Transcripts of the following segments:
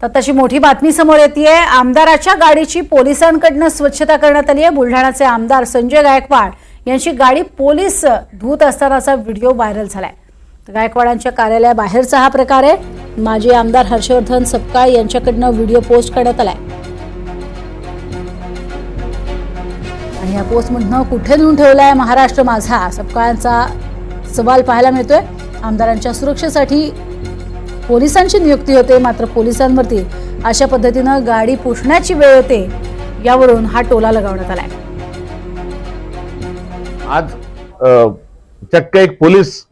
तर तशी मोठी बातमी समोर येते आमदाराच्या गाडीची पोलिसांकडनं स्वच्छता करण्यात आली आहे बुलढाण्याचे आमदार संजय गायकवाड यांची गाडी पोलीस धुत असतानाचा व्हिडिओ व्हायरल झालाय. गायकवाडांच्या कार्यालयाबाहेरचा हा प्रकार आहे. माजी आमदार हर्षवर्धन सपकाळ यांच्याकडनं व्हिडिओ पोस्ट करण्यात आलाय. आणि या पोस्टमधनं कुठे नेऊन ठेवलाय महाराष्ट्र माझा? सपकाळांचा सवाल पाहायला मिळतोय. आमदारांच्या सुरक्षेसाठी पोलिसांची नियुक्ती होते मात्र पोलिसांवरती अशा पद्धतीनं गाडी पुसण्याची वेळ येते यावरून हा टोला लगावण्यात आलाय. आज चक्क एक पोलीस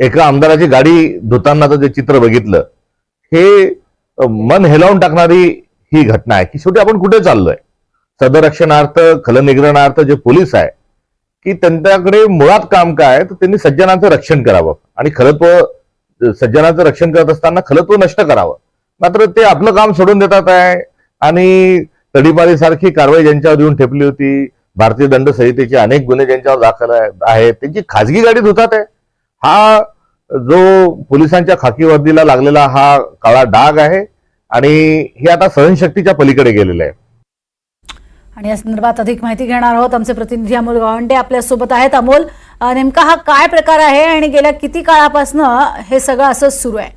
एका आमदाराची गाडी धुतानाचं जे चित्र बघितलं हे मन हेलावून टाकणारी ही घटना आहे की शेवटी आपण कुठे चाललोय? सदरक्षणार्थ खलनिग्रहणार्थ जे पोलीस आहे की त्यांच्याकडे मुळात काम काय तर त्यांनी सज्जनाचं रक्षण करावं. आणि खलत्व सज्जनाचं रक्षण करत असताना खलत्व नष्ट करावं. मात्र ते आपलं काम सोडून देतात आहे. आणि तडीपारी सारखी कारवाई ज्यांच्यावर येऊन ठेपली होती भारतीय दंड संहितेचे अनेक गुन्हे ज्यांच्यावर दाखल आहेत त्यांची खाजगी गाडी धुतात आहे. हा जो पोलिसांच्या खाकी वर्दीला लागलेला हा काळा डाग आहे आणि हे आता सहनशक्तीच्या पलीकडे गेलेलं आहे. आणि या संदर्भात अधिक माहिती घेणार आहोत. आमचे प्रतिनिधी अमोल गावंडे आपल्यासोबत आहेत. अमोल नेमका हा काय प्रकार आहे आणि गेल्या किती काळापासून हे सगळं असंच सुरू आहे?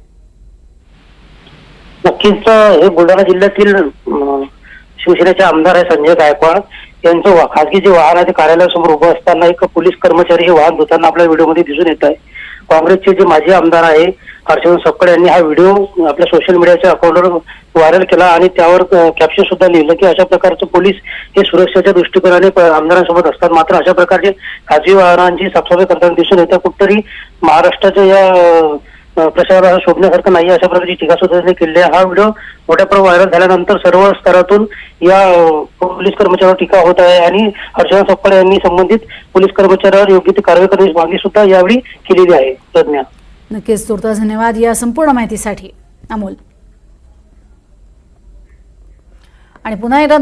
नक्कीच हे बुलढाणा जिल्ह्यातील शिवसेनेचे आमदार आहे संजय गायकवाड. यांचं वा- खासगी जे वाहन आहे ते कार्यालयासमोर उभं असताना एक पोलीस कर्मचारी हे वाहन धुताना आपल्या व्हिडिओमध्ये दिसून येत आहे. काँग्रेसचे जे माजी आमदार आहे हर्षवर्धन सपकाळ यांनी हा व्हिडिओ आपल्या सोशल मीडियाच्या अकाउंटवर व्हायरल केला आणि त्यावर कॅप्शन सुद्धा लिहिलं की अशा प्रकारचे पोलीस हे सुरक्षेच्या दृष्टिकोनाने आमदारांसोबत असतात. मात्र अशा प्रकारचे खाजगी वाहनांची साफसफाई करताना दिसून येतं. कुठतरी महाराष्ट्राच्या या प्रचाराला शोधण्यासारखं नाही अशा प्रकारची टीका सुद्धा त्यांनी केली आहे. हा व्हिडिओ मोठ्या प्रमाणात व्हायरल झाल्यानंतर सर्व स्तरातून या पोलीस कर्मचाऱ्यावर टीका होत आहे आणि हर्षवर्धन सपकाळ यांनी संबंधित पोलीस कर्मचाऱ्यावर योग्य ती कारवाई करण्याची मागणी सुद्धा यावेळी केलेली आहे. तज्ञ नक्कीच तुर्तास धन्यवाद या संपूर्ण माहितीसाठी. अमोल. आणि पुन्हा एकदा